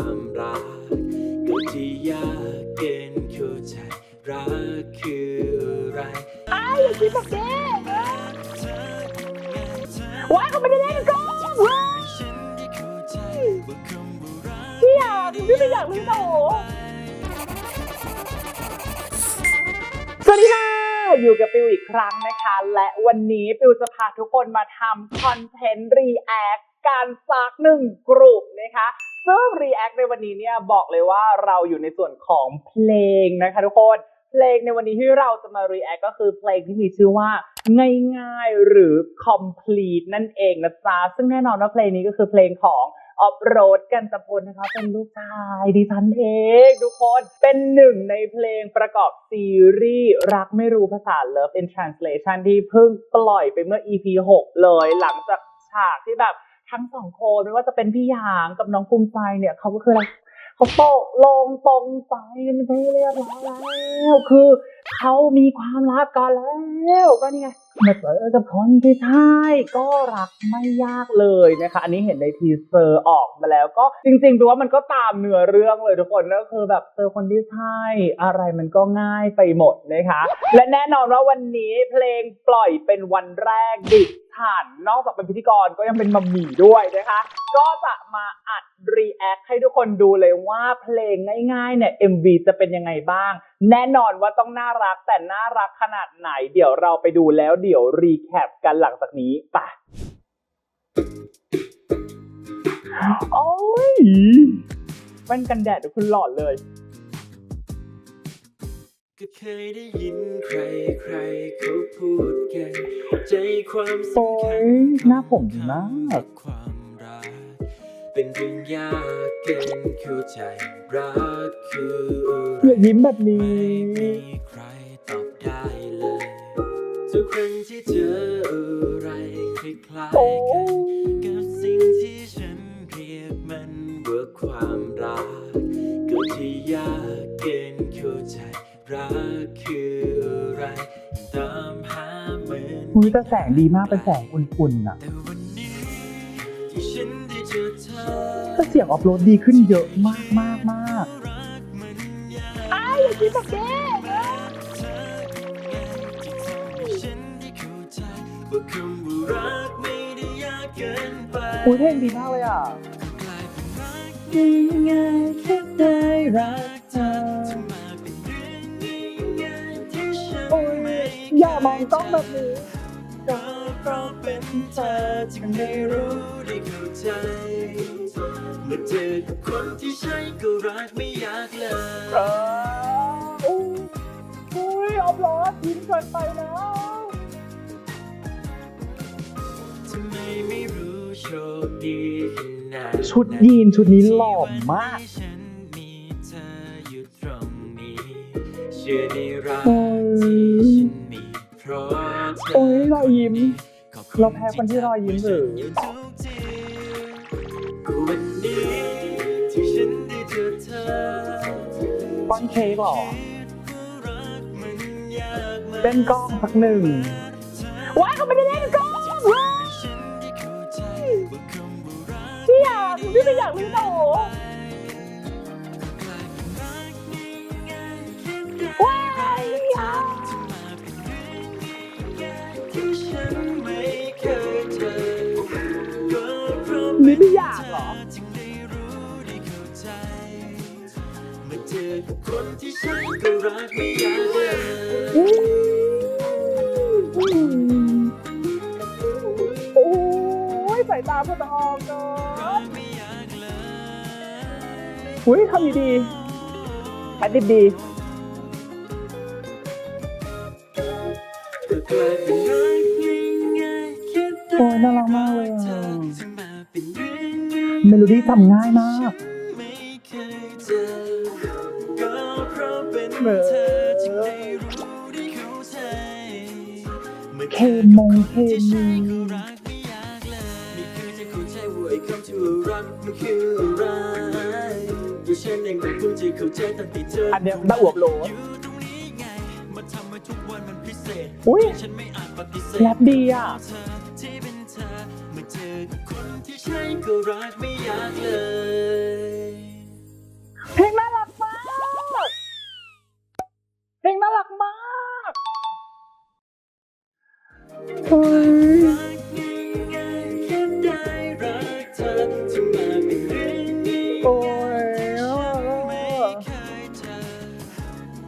ความรักก็ที่ยากเกินเข้าใจรักคืออะไรอย่าคิดแบบนี้ว้ายเขาไม่ได้เล่นกล้องเว้ยฉันได้เข้าใจว่าคำว่ารักพี่อยากพี่ไม่อยากเล่นโอ้สวัสดีค่ะอยู่กับปิวอีกครั้งนะคะ และวันนี้ปิวจะพาทุกคนมาทำคอนเทนต์รีแอคการซักหนึ่งกลุ่มนะคะ ซึ่งรีแอคในวันนี้เนี่ยบอกเลยว่าเราอยู่ในส่วนของเพลงนะคะทุกคน เพลงในวันนี้ที่เราจะมา react ก็คือเพลงที่มีชื่อว่าง่ายๆหรือ complete นั่นเองนะจ๊ะ ซึ่งแน่นอนว่าเพลงนี้ก็คือเพลงของออฟโรดกันตะพลนะคะเป็นลูกชายดิฉันเองทุกคนเป็นหนึ่งในเพลงประกอบซีรีส์ รักไม่รู้ภาษา Love in Translation ที่เพิ่งปล่อยไปเมื่อ EP 6 เลยหลังจากฉากที่แบบ ทั้งสองคนไม่ว่าจะเป็นพี่หยางกับน้องภูมิใจเนี่ยเขาก็คืออะไรเขาโตลงตรงไปกันไปเรียบร้อยแล้ว คือเขามีความรักกันแล้วก็นี่ไง มาเจอกับคนที่ใช่ก็รักไม่ยากเลยนะคะ อันนี้เห็นในทีเซอร์ออกมาแล้วก็จริงๆดูว่ามันก็ตามเนื้อเรื่องเลยทุกคนก็คือแบบเจอคนที่ใช่อะไรมันก็ง่ายไปหมดนะคะ และแน่นอนว่าวันนี้เพลงปล่อยเป็นวันแรกดิฉันนอกจากเป็นพิธีกรก็ยังเป็นมัมมี่ด้วยนะคะ ก็จะมาอัด รีแอคให้ทุกคนดูเลยว่าเพลงง่ายๆเนี่ย MV จะเป็นยังไงบ้าง แน่นอนว่าต้องน่ารักแต่น่ารักขนาดไหน เดี๋ยวเราไปดูแล้วเดี๋ยวรีแคปกันหลังจากนี้ไปะโอ้ยแว่นกันแดดเดี๋ยวคุณหลอดเลยก็เคยได้ยินใครใครๆเขาพูดกัน ใจความสำคัญโอ้ยหน้าผมดีมากความรัก เป็นเรื่องยากเกินเข้าใจรักคืออะไรอย่ายิ้มแบบนี้ ไม่มีใครตอบได้เลย ทุกครั้งที่เจออะไรคล้ายๆกันกับสิ่งที่ฉันเรียกมันว่าความรัก ก็ที่ยากเกินเข้าใจรักคืออะไรตามหาเหมือนอุ้ยแต่แสงดีมากเป็นแสงอุ่นๆน่ะ แต่ ก็เสียงออฟโหลดดีขึ้นเยอะมากมากมากรักมันยากอ้ายอย่าคิดแบบนี้เธอยังไงที่ทำให้ฉันได้เข้าใจว่าคำว่ารักไม่ได้ยากเกินไปอุ้ยเพลงดีมากเลยอะกลายเป็นรักง่ายๆแค่ได้รักเธอจะมาเป็นเรื่องง่ายๆที่ฉันโอ้ยไม่อย่ามองกล้องแบบนี้ก็เพราะเป็นเธอจึงได้รู้ได้เข้าใจ เมื่อเจอกับคนที่ใช่ก็รักไม่ยากเลเอยออุ้ยอุ้ยออฟโหลดยิ้มเกินไปแล้วทำไมไม่รู้โชคดีขนาดนั้นชุดยีนชุดนี้หล่อมากที่ฉันมีเธออยู่ตรงนี้เชื่อในรักโอ้ยที่ฉันมีเพราะเธอโอ้ยรอยยิ้มขอบณเราแพ้คนที่รอยยิ้มหรือที่ทำใอนเค้กเหรอรักมันยากมากเล่นกล้องสักหนึ่งว้ายเขาไม่ได้เล่นกล้องเว้ยฉันได้เข้าใจว่าคำว่ารักพี่อยากพี่ไม่อยากเล่นโอ้กลายเป็นรักง่ายๆแค่ได้ว้ายอยากจะมาเป็นเรื่องง่ายๆที่ฉันไม่เคยเจอก็เพราะนี่ไม่อยากเหรอ คนที่ใช่ก็รักไม่ยากเลยอืมโอ้ยสายตาพอจะออกเนรัอะกไม่ยากเลยอุ้ยทำดีๆแอดดิบดีก็กลายเป็นรักง่ายๆแค่ได้โอ้ยน่ารักมากเลยเธอะอจะมาเป็นเรื่องง่ายเมโลดี้ทำง่ายมาก มอเคเจอมงเคที่ใช่มีก็รักไม่ยากเลยนี่คือจะเข้าใจว่าไอ้คำที่ว่ารักมันเองก็เพิ่งจะเข้าใจตั้งแต่เธออัอันเนี้ยบ้าอวบโหลอยู่ตรงนี้ไงมันทำให้ทุยแรปดีอะเธอที่เป็นเธอเมื่อเจอกับคนที่ใช่ก็รัก มากโอ้ย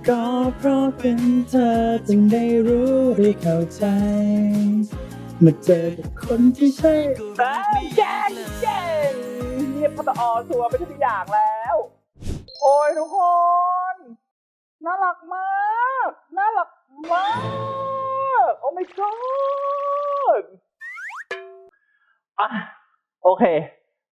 ก็เพราะเป็นเธอจึงได้รู้ได้เข้าใจมาเจอกับคนที่ใช่แจ้งแจ้งเนี่ยบพตออชัวไปทุกอย่างแล้ว โอ้ยทุกคน น่ารักมาก น่ารักมาก โอ้ my god อะโอเค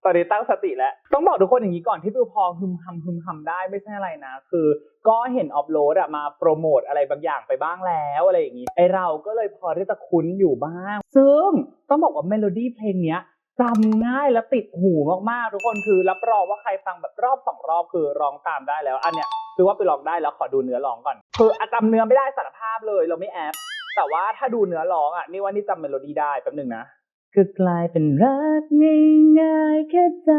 ตอนนี้ตั้งสติแล้ว ต้องบอกทุกคนอย่างนี้ก่อนที่ปิวพอฮึมฮัมฮึมฮัมได้ไม่ใช่อะไรนะ คือก็เห็นออฟโหลดอะมาโปรโมทอะไรบางอย่างไปบ้างแล้วอะไรอย่างนี้ ไอเราก็เลยพอที่จะคุ้นอยู่บ้าง ซึ่งต้องบอกว่าเมโลดี้เพลงเนี้ยจำง่ายและติดหูมากๆ ทุกคนคือรับรองว่าใครฟังแบบรอบสองรอบคือร้องตามได้แล้ว อันเนี้ย คือว่าไปลองได้แล้วขอดูเนื้อร้องก่อนคือจำเนื้อไม่ได้สารภาพเลยเราไม่แอปแต่ว่าถ้าดูเนื้อร้องอะนี่ว่านี่จำเมโลดี้ได้แป๊บหนึ่งนะก็กลายเป็นรักง่ายๆแค่ใจ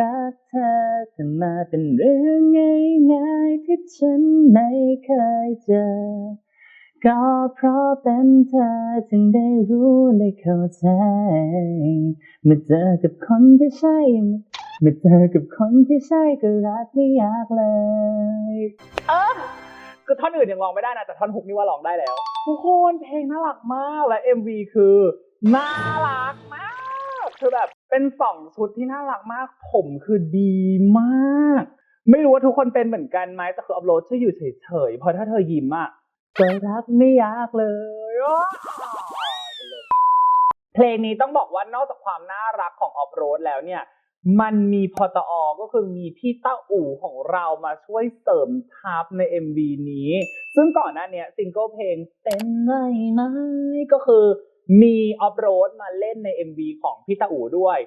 รักเธอจะมาเป็นเรื่องง่ายๆที่ฉันไม่เคยเจอ ก็เพราะเป็นเธอจึงได้รู้และเข้าใจเมื่อเจอกับคนที่ใช่เมื่อเจอกับคนที่ใช่ก็รักไม่อยากเลย เออคือท่อนอื่นยังร้องไม่ได้นะแต่ท่อนฮุกนี่ว่าร้องได้แล้วทุกคนเพลงน่ารักมากและ MV คือน่ารักมากคือแบบเป็นสองชุดที่น่ารักมาก ผมคือดีมาก ไม่รู้ว่าทุกคนเป็นเหมือนกันไหมแต่คืออัพโหลดชื่ออยู่เฉยๆเพราะถ้าเธอยิ้มอะ ก็รักไม่อยากเลย เพลงนี้ต้องบอกว่านอกจากความน่ารักของออฟโรดแล้วเนี่ย มันมีพอตอก็คือมีพี่ต้าอู่ของเรามาช่วยเสริมทัพใน MV นี้ ซึ่งก่อนหน้าเนี้ยซิงเกิลเพลงเป็นไงไหมก็คือมีออฟโรดมาเล่นใน MV ของพี่ต้าอู่ด้วย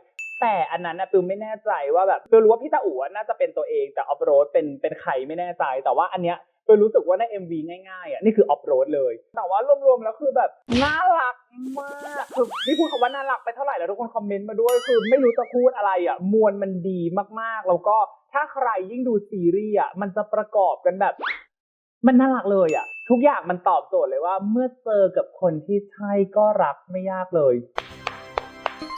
แต่อันนั้นนะปิวไม่แน่ใจว่าแบบปิวรู้ว่าพี่ตาอู๋น่าจะเป็นตัวเองแต่ออฟโรดเป็นเป็นใครไม่แน่ใจ แต่ว่าอันเนี้ย ปิวรู้สึกว่าใน MV ง่ายๆอะนี่คือออฟโรดเลย แต่ว่ารวมๆแล้วคือแบบน่ารักมากคือนี่พูดคำว่าน่ารักไปเท่าไหร่แล้วทุกคนคอมเมนต์มาด้วยคือไม่รู้จะพูดอะไรอะมวลมันดีมากๆ แล้วก็ถ้าใครยิ่งดูซีรีส์อะมันจะประกอบกันแบบ มันน่ารักเลยอะ ทุกอย่างมันตอบโจทย์เลยว่า เมื่อเจอกับคนที่ใช่ก็รักไม่ยากเลย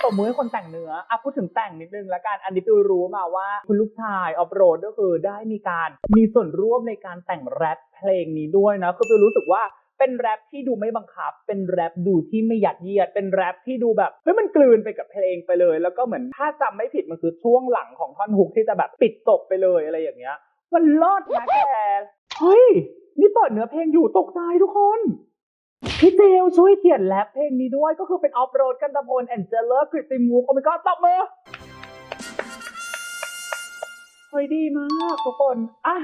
ตบมือให้คนแต่งเนื้ออะพูดถึงแต่งนิดนึงล้วกัน อันนี้ปิวรู้มาว่าคุณลูกชายออฟโรดก็คือได้มีการมีส่วนร่วมในการแต่งแรปเพลงนี้ด้วยนะ คือปิวรู้สึกว่าเป็นแรปที่ดูไม่บังคับ เป็นแรปดูที่ไม่หยัดเยียด เป็นแรปที่ดูแบบเฮ้ยมันกลืนไปกับเพลงไปเลย แล้วก็เหมือนถ้าจำไม่ผิดมันคือช่วงหลังของท่อนฮุกที่จะแบบปิดจบไปเลยอะไรอย่างเงี้ย มันลิศนะแกเฮ้ยนี่เปิดเนื้อเพลงอยู่ตกใจทุกคน พี่เจลช่วยเขียนแรปเพลงนี้ด้วยก็คือเป็นออฟโรดกันตะพลแอนเจลเลอร์คริสติมูฟโอเมก้าตบมือเฮ้ยดีมากทุกคนอะ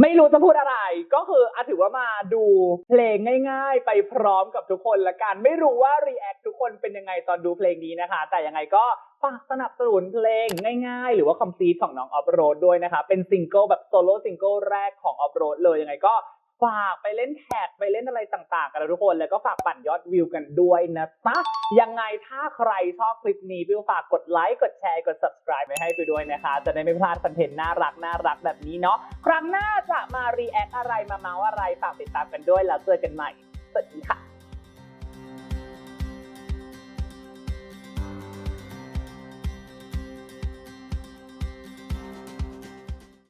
ไม่รู้จะพูดอะไร ก็คืออะถือว่ามาดูเพลงง่ายๆ ไปพร้อมกับทุกคนละกัน ไม่รู้ว่ารีแอคทุกคนเป็นยังไงตอนดูเพลงนี้นะคะ แต่ยังไงก็ฝากสนับสนุนเพลงง่ายๆ หรือว่าคอมพลีทของน้องออฟโรดด้วยนะคะ เป็นซิงเกิลแบบโซโล่ซิงเกิลแรกของออฟโรดเลยยังไงก็ ฝากไปเล่นแท็กไปเล่นอะไรต่างๆ กันนะทุกคน แล้วก็ฝากปั่นยอดวิวกันด้วยนะจ๊ะยังไงถ้าใครชอบคลิปนี้พี่ฝากกดไลค์ กดแชร์ กด subscribe ไปให้ไปด้วยนะคะ จะได้ไม่พลาดคอนเทนต์น่ารักน่ารักแบบนี้เนาะ ครั้งหน้าจะมารีแอคอะไรมาเมาอะไร ฝากติดตามกันด้วยแล้วเจอกันใหม่ สวัสดีค่ะ